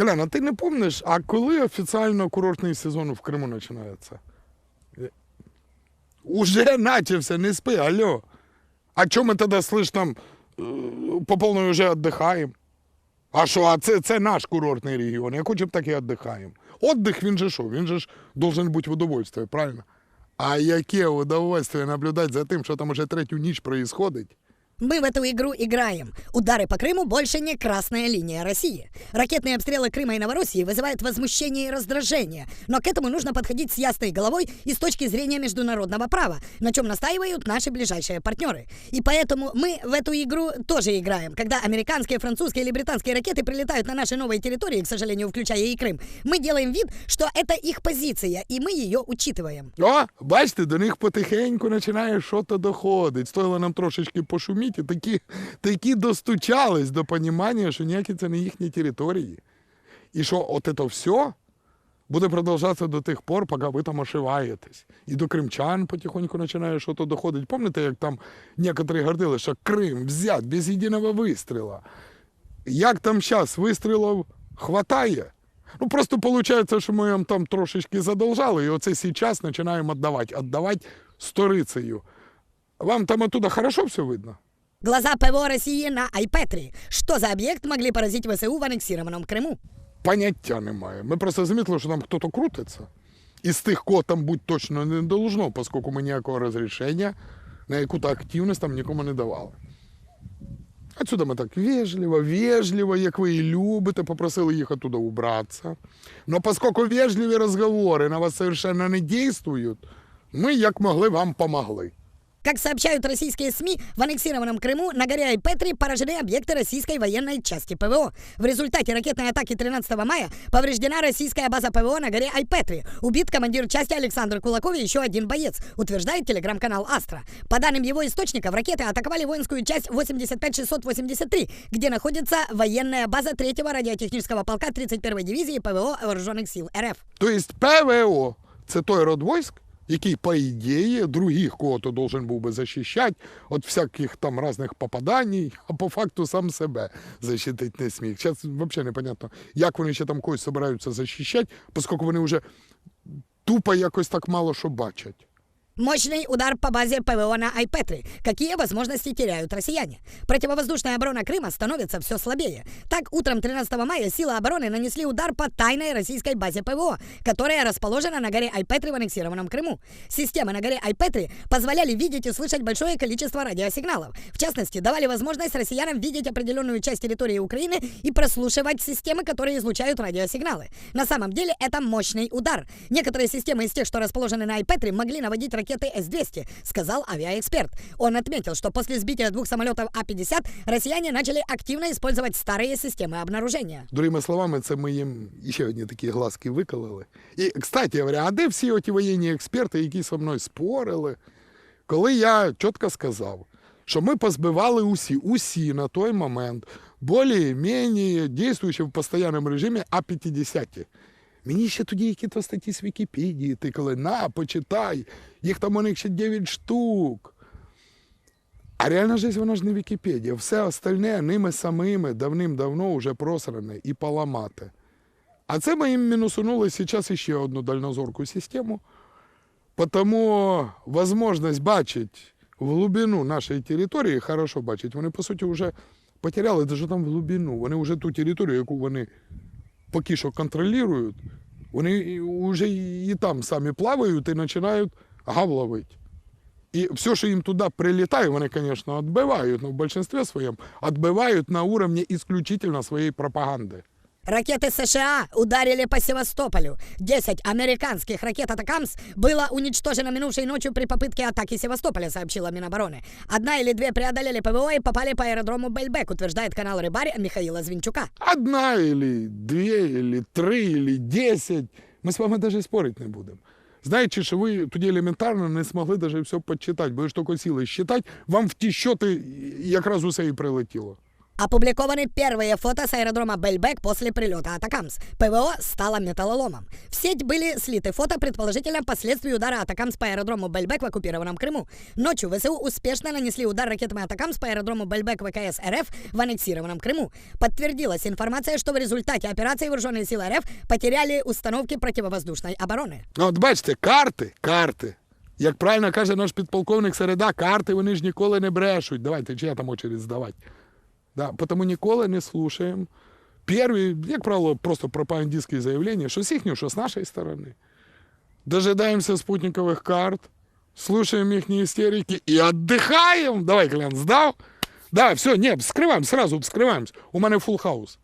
Коляна, ти не помниш, а коли офіційно курортний сезон в Криму починається? Е, Уже начався, не спи, алло. А чому ми тоді, слиш, там е, по повній вже віддихаємо? А що, а це, це наш курортний регіон. Як хочемо, так і віддихаємо. Отдих, він же що? Він же ж должен бути в удовольствии, правильно? А яке удовольствие наблюдати за тим, що там уже третю ніч происходить? Мы в эту игру играем. Удары по Крыму больше не красная линия России. Ракетные обстрелы Крыма и Новороссии вызывают возмущение и раздражение. Но к этому нужно подходить с ясной головой и с точки зрения международного права, на чем настаивают наши ближайшие партнеры. И поэтому мы в эту игру тоже играем. Когда американские, французские или британские ракеты прилетают на наши новые территории, к сожалению, включая и Крым, мы делаем вид, что это их позиция, и мы ее учитываем. О, бачите, до них потихеньку починає щось доходить. Стоїло нам трошечки пошуміти, І такі, такі достучались до понімання, що ніякі це не їхні території. І що от це все буде продовжатися до тих пор, поки ви там ошиваєтесь. І до кримчан потихоньку починає щось доходить. Пам'ятаєте, як там некоторі гордили, що Крим взят без єдиного вистріла. Як там зараз вистрілів хватає? Ну, просто виходить, що ми їм там трошечки задолжали, і оце зараз починаємо віддавати. Віддавати сторицею. Вам там оттуда хорошо все видно? Глаза ПВО России на Айпетри. Что за объект могли поразить ВСУ в аннексированном Крыму? Поняття немає. Ми просто замітили, що там хтось крутиться. І з тих, кого там будь точно не должно, оскільки ми ніякого розрішення на яку-то активність там нікому не давали. Отсюда ми так вежливо, вежливо, як ви і любите, попросили їх оттуда убратися. Но поскольку вежливі розговори на вас совершенно не дійствують, ми як могли вам помогли. Как сообщают российские СМИ, в аннексированном Крыму на горе Айпетри поражены объекты российской военной части ПВО. В результате ракетной атаки 13 мая повреждена российская база ПВО на горе Айпетри. Убит командир части Александр Кулаков и еще один боец, утверждает телеграм-канал Астра. По данным его источников, ракеты атаковали воинскую часть 85683, где находится военная база 3-го радиотехнического полка 31-й дивизии ПВО Вооруженных сил РФ. Тобто ПВО це той род військ, який, по ідеї, других кого-то должен був би захищати від всяких там різних попадань, а по факту сам себе защитити не сміг. Зараз взагалі непонятно, як вони ще там когось збираються захищати, оскільки вони вже тупо якось так мало що бачать. Мощный удар по базе ПВО на Айпетри. Какие возможности теряют россияне? Противовоздушная оборона Крыма становится все слабее. Так, утром 13 мая силы обороны нанесли удар по тайной российской базе ПВО, которая расположена на горе Айпетри в аннексированном Крыму. Системы на горе Айпетри позволяли видеть и слышать большое количество радиосигналов. В частности, давали возможность россиянам видеть определенную часть территории Украины и прослушивать системы, которые излучают радиосигналы. На самом деле это мощный удар. Некоторые системы из тех, что расположены на Айпетри, могли наводить ракеты С-200, сказал авиаэксперт. Он отметил, что после сбития двух самолетов А-50 россияне начали активно использовать старые системы обнаружения. Другими словами, це ми їм ще одні такі глазки виколили. І, кстати говоря, а де всі оті воєнні експерти, які зі мною спорили, коли я чітко сказав, що ми позбивали усі, усі на той момент більш-менш діючі в постійному режимі А-50. Мені ще тоді якісь статті з Вікіпедії тикали, на, почитай, їх там у них ще 9 штук. А реальна життя, вона ж не Вікіпедія. Все остальне ними самими давним-давно вже просране і поламате. А це ми їм мінусунули зараз ще одну дальнозорку систему. Тому можливість бачити в глибину нашої території, хорошо бачить, вони, по суті, вже потеряли навіть там в глибину. Вони вже ту територію, яку вони поки що контролюють, вони вже і там самі плавають і починають гав ловити. І все, що їм туди прилітає, вони, звісно, відбивають, але в більшості своєму відбивають на рівні исключительно своєї пропаганди. Ракеты США ударили по Севастополю. 10 американских ракет «Атакамс» было уничтожено минувшей ночью при попытке атаки Севастополя, сообщила Минобороны. Одна или две преодолели ПВО и попали по аэродрому Бельбек, утверждает канал «Рыбарь» Михаила Звинчука. Одна или дві, или три, или десять. Ми з вами навіть спорити не будемо. Знаючи, що ви тоді елементарно не змогли навіть все почитати, бо ви ж тільки сіли считати, вам в ті щоти якраз усе і прилетіло. Опубликованы первые фото с аэродрома Бельбек после прилета Атакамс. ПВО стало металлоломом. В сеть были слиты фото, предположительно, последствий удара Атакамс по аэродрому Бельбек в оккупированном Крыму. Ночью ВСУ успешно нанесли удар ракетами Атакамс по аэродрому Бельбек ВКС РФ в аннексированном Крыму. Подтвердилась информация, что в результате операции вооруженные силы РФ потеряли установки противовоздушной обороны. Ну, От бачите, карти, карти. Як правильно каже наш підполковник Середа, карти вони ж ніколи не брешуть. Давайте, чи я там очередь здавати. Да, Потому ніколи не слушаємо. Перві, як правило, просто пропагандистські заявлення, що з їхньої, що з нашої сторони. Дожидаємося спутникових карт, слушаємо їхні істерики і віддихаємо. Давай, Колян, здав? Да, все, ні, вскриваємо, сразу вскриваємось. У мене фул хаус.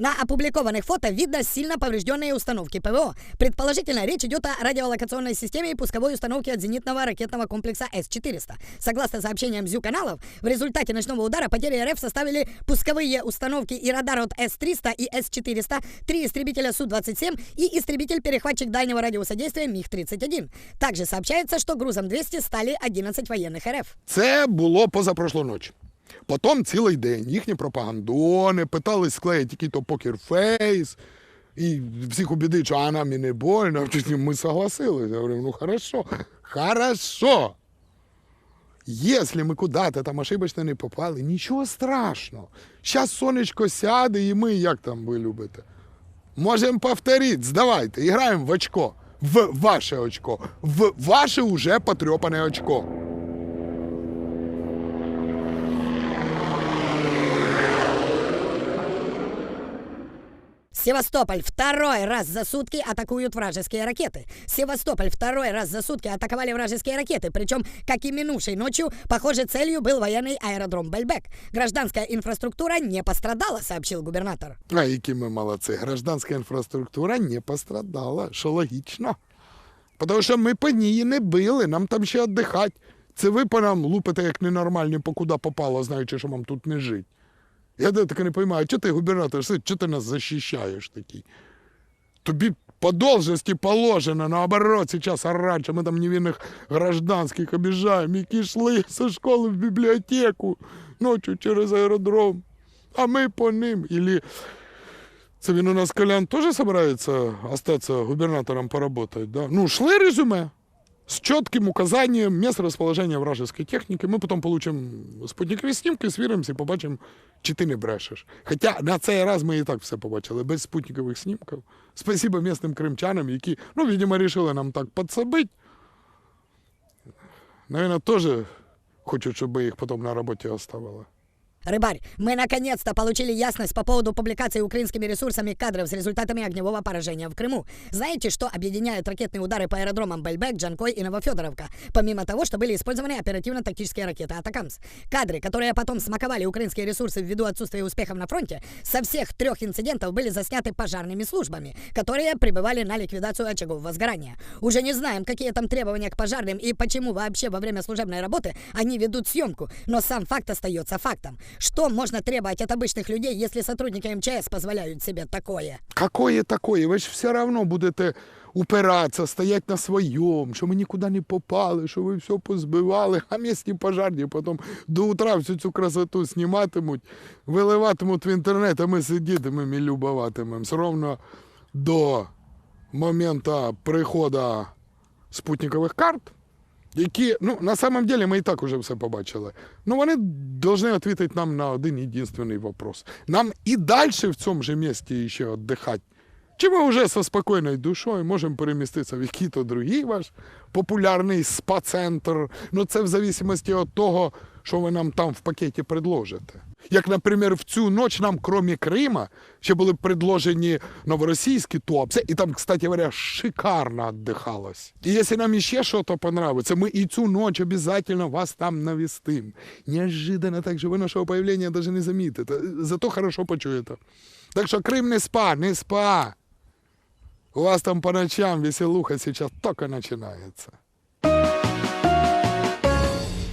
На опубликованных фото видно сильно поврежденные установки ПВО. Предположительно, речь идет о радиолокационной системе и пусковой установке от зенитного ракетного комплекса С-400. Согласно сообщениям ЗЮ-каналов, в результате ночного удара потери РФ составили пусковые установки и радар от С-300 и С-400, три истребителя Су-27 и истребитель-перехватчик дальнего радиуса действия МиГ-31. Также сообщается, что грузом 200 стали 11 военных РФ. Це було позапрошлу ночі. Потім цілий день їхні пропагандони питались склеїти який-то покерфейс. І всіх убідить, що а нам і не больно. Ми согласились. Я говорю, ну хорошо, хорошо. Если ми куди-то там ошибочно не попали, нічого страшного. Зараз сонечко сяде, і ми, як там ви любите, можемо повторити, здавайте, граємо в очко. В ваше очко. В ваше уже потрепане очко. Севастополь второй раз за сутки атакуют вражеские ракеты. Севастополь второй раз за сутки атаковали вражеские ракеты. Причем, как и минувшей ночью, похоже, целью был военный аэродром Бельбек. Гражданская инфраструктура не пострадала, сообщил губернатор. А які ми молодці. Гражданська інфраструктура не пострадала, що логічно. Тому що ми по ній не били, нам там ще віддихати. Це ви по нам лупите як ненормальні, по куди попало, знаючи, що вам тут не жить. Я таки не розумію, чого ти, губернатор, сидиш, чого ти нас захищаєш такий? Тобі по должности положено, наоборот, сейчас що ми там невинних гражданських обіжаємо, які йшли зі школи в бібліотеку ночі через аеродром. А ми по ним. Или це він у нас Колян теж собирається остатися губернатором поработать, да? Ну, шли резюме с четким указанием мест расположения вражеской техники. Мы потом получим спутникові знімки, свіримося і побачимо, чи ти не брешеш. Хоча на цей раз ми і так все побачили, без спутникових снімків. Спасибо місним кримчанам, які, ну, видимо, рішили нам так підсобити. Наверное, теж хочуть, щоб їх потім на роботі оставили. Рыбарь, мы наконец-то получили ясность по поводу публикации украинскими ресурсами кадров с результатами огневого поражения в Крыму. Знаете, что объединяет ракетные удары по аэродромам Бельбек, Джанкой и Новофедоровка? Помимо того, что были использованы оперативно-тактические ракеты «Атакамс». Кадры, которые потом смаковали украинские ресурсы ввиду отсутствия успехов на фронте, со всех трех инцидентов были засняты пожарными службами, которые прибывали на ликвидацию очагов возгорания. Уже не знаем, какие там требования к пожарным и почему вообще во время служебной работы они ведут съемку, но сам факт остается фактом. Что можно требовать от обычных людей, если сотрудники МЧС позволяют себе такое? Какое такое? Ви ж все равно будете упиратися, стоять на своєму, що ми нікуди не попали, що ви все позбивали, а місні пожарні потім до утра всю цю красоту зніматимуть, виливатимуть в інтернет, а ми сидітимемо і любуватимемо. Ровно до моменту приходу спутникових карт, які, ну, на самом деле ми і так уже все побачили. Ну, вони повинні відповідати нам на один єдиний вопрос. Нам і далі в цьому же місці ще віддихати. Чи ми вже зі спокійною душою можемо переміститися в якийсь другий ваш популярний спа-центр? Ну, це в зависимості від того, що ви нам там в пакеті предложите. Як, наприклад, в цю ніч нам, крім Крима, ще були предложені новоросійські топси, і там, кстати говоря, шикарно віддихалось. І якщо нам ще щось понравиться, ми і цю ніч обов'язково вас там навестим. Неожиданно так, що ви нашого появлення навіть не замітите. Зато хорошо почуєте. Так що Крим не спа, не спа. У вас там по ночам веселуха сейчас только начинается.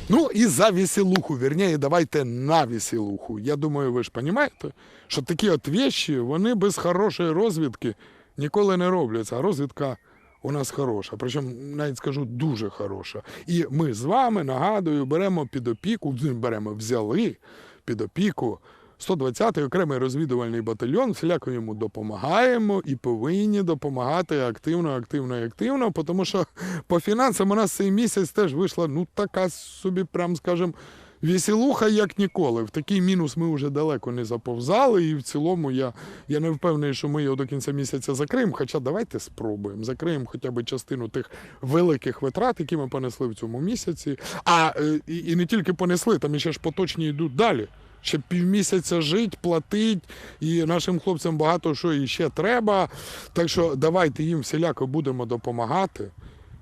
Ну і за веселуху, вернее, давайте на веселуху. Я думаю, ви ж розумієте, що такі от вещі, вони без хорошої розвідки ніколи не робляться. А розвідка у нас хороша, причому навіть скажу дуже хороша. І ми з вами, нагадую, беремо під опіку, беремо, взяли під опіку 120-й окремий розвідувальний батальйон, всіляко йому допомагаємо і повинні допомагати активно, активно і активно, тому що по фінансам у нас цей місяць теж вийшла ну така собі, прям скажем, веселуха, як ніколи. В такий мінус ми вже далеко не заповзали, і в цілому я, я не впевнений, що ми його до кінця місяця закриємо. Хоча давайте спробуємо. Закриємо хоча б частину тих великих витрат, які ми понесли в цьому місяці. А е, і, і не тільки понесли, там ще ж поточні йдуть далі. Ще півмісяця жить, платить, і нашим хлопцям багато що іще треба. Так що давайте їм всіляко будемо допомагати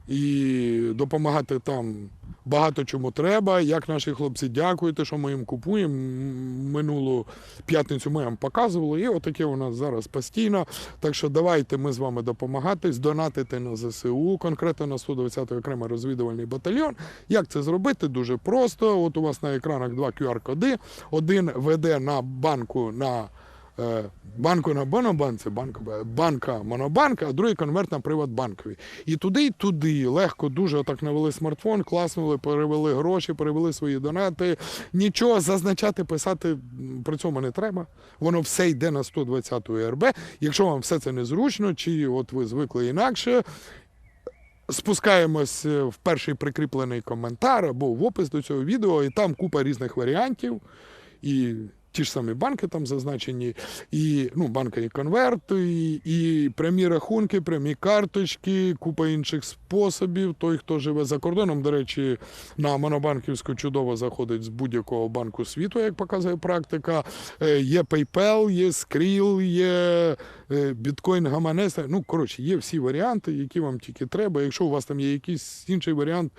і допомагати там багато чому треба. Як наші хлопці дякуєте, що ми їм купуємо. Минулу п'ятницю ми вам показували, і отаке у нас зараз постійно. Так що давайте ми з вами допомагати, донатити на ЗСУ, конкретно на 120-й окремий розвідувальний батальйон. Як це зробити? Дуже просто. От у вас на екранах два QR-коди. Один веде на банку на банку на Монобанці, банку, банка Монобанка, а другий конверт на Приватбанкові. І туди, і туди легко дуже отак навели смартфон, класнули, перевели гроші, перевели свої донати. Нічого зазначати, писати при цьому не треба. Воно все йде на 120 РБ. Якщо вам все це незручно, чи от ви звикли інакше. Спускаємось е, в перший прикріплений коментар або в опис до цього відео, і там купа різних варіантів. І ті ж самі банки там зазначені, і ну, банка і конверт, і, і прямі рахунки, прямі карточки, купа інших способів. Той, хто живе за кордоном, до речі, на монобанківську чудово заходить з будь-якого банку світу, як показує практика. Е, Є PayPal, є Skrill, є е, біткоін гаманець. Ну, коротше, є всі варіанти, які вам тільки треба. Якщо у вас там є якийсь інший варіант,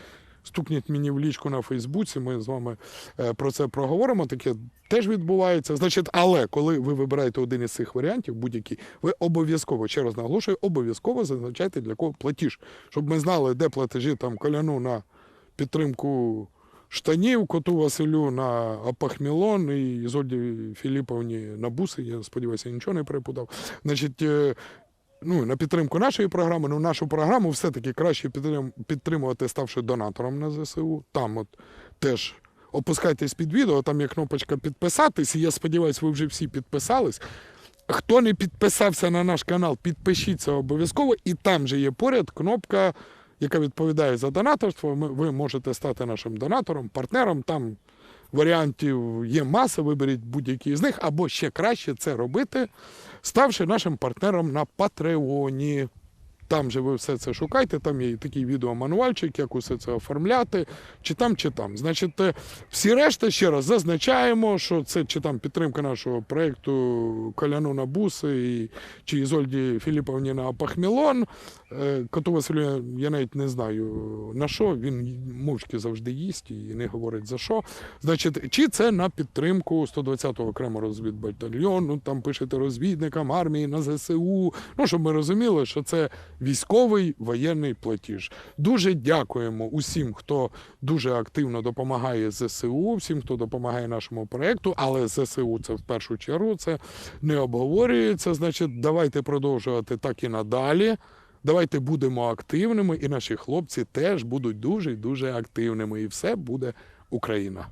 стукніть мені в лічку на Фейсбуці, ми з вами е, про це проговоримо. Таке теж відбувається. Значить, але коли ви вибираєте один із цих варіантів, будь-який, ви обов'язково, ще раз наголошую, обов'язково зазначайте для кого платіж, щоб ми знали, де платежі там коляну на підтримку. Штанів, коту Василю на Апахмілон і Ізольді Філіповні на буси. Я сподіваюся, нічого не перепутав. Значить, е, ну, на підтримку нашої програми, ну нашу програму все-таки краще підтримувати, ставши донатором на ЗСУ. Там от теж опускайтесь під відео, там є кнопочка підписатись, і я сподіваюся, ви вже всі підписались. Хто не підписався на наш канал, підпишіться обов'язково, і там же є поряд кнопка, яка відповідає за донаторство. Ви можете стати нашим донатором, партнером. Там варіантів є маса, виберіть будь-які з них, або ще краще це робити, ставши нашим партнером на Патреоні. Там же ви все це шукайте, там є такий відеомануальчик, як усе це оформляти, чи там, чи там. Значить, е, всі решта ще раз зазначаємо, що це чи там підтримка нашого проєкту Коляну на буси і чи Ізольді Філіповні на Пахмілон. Е, Коту Василю я- я навіть не знаю на що, він мовчки завжди їсть і не говорить за що. Значить, чи це на підтримку 120-го окремо розвідбатальйону, там пишете розвідникам армії на ЗСУ. Ну, щоб ми розуміли, що це військовий воєнний платіж. Дуже дякуємо усім, хто дуже активно допомагає ЗСУ, всім, хто допомагає нашому проєкту, але ЗСУ це в першу чергу це не обговорюється. Значить, давайте продовжувати так і надалі. Давайте будемо активними, і наші хлопці теж будуть дуже і дуже активними. І все буде Україна.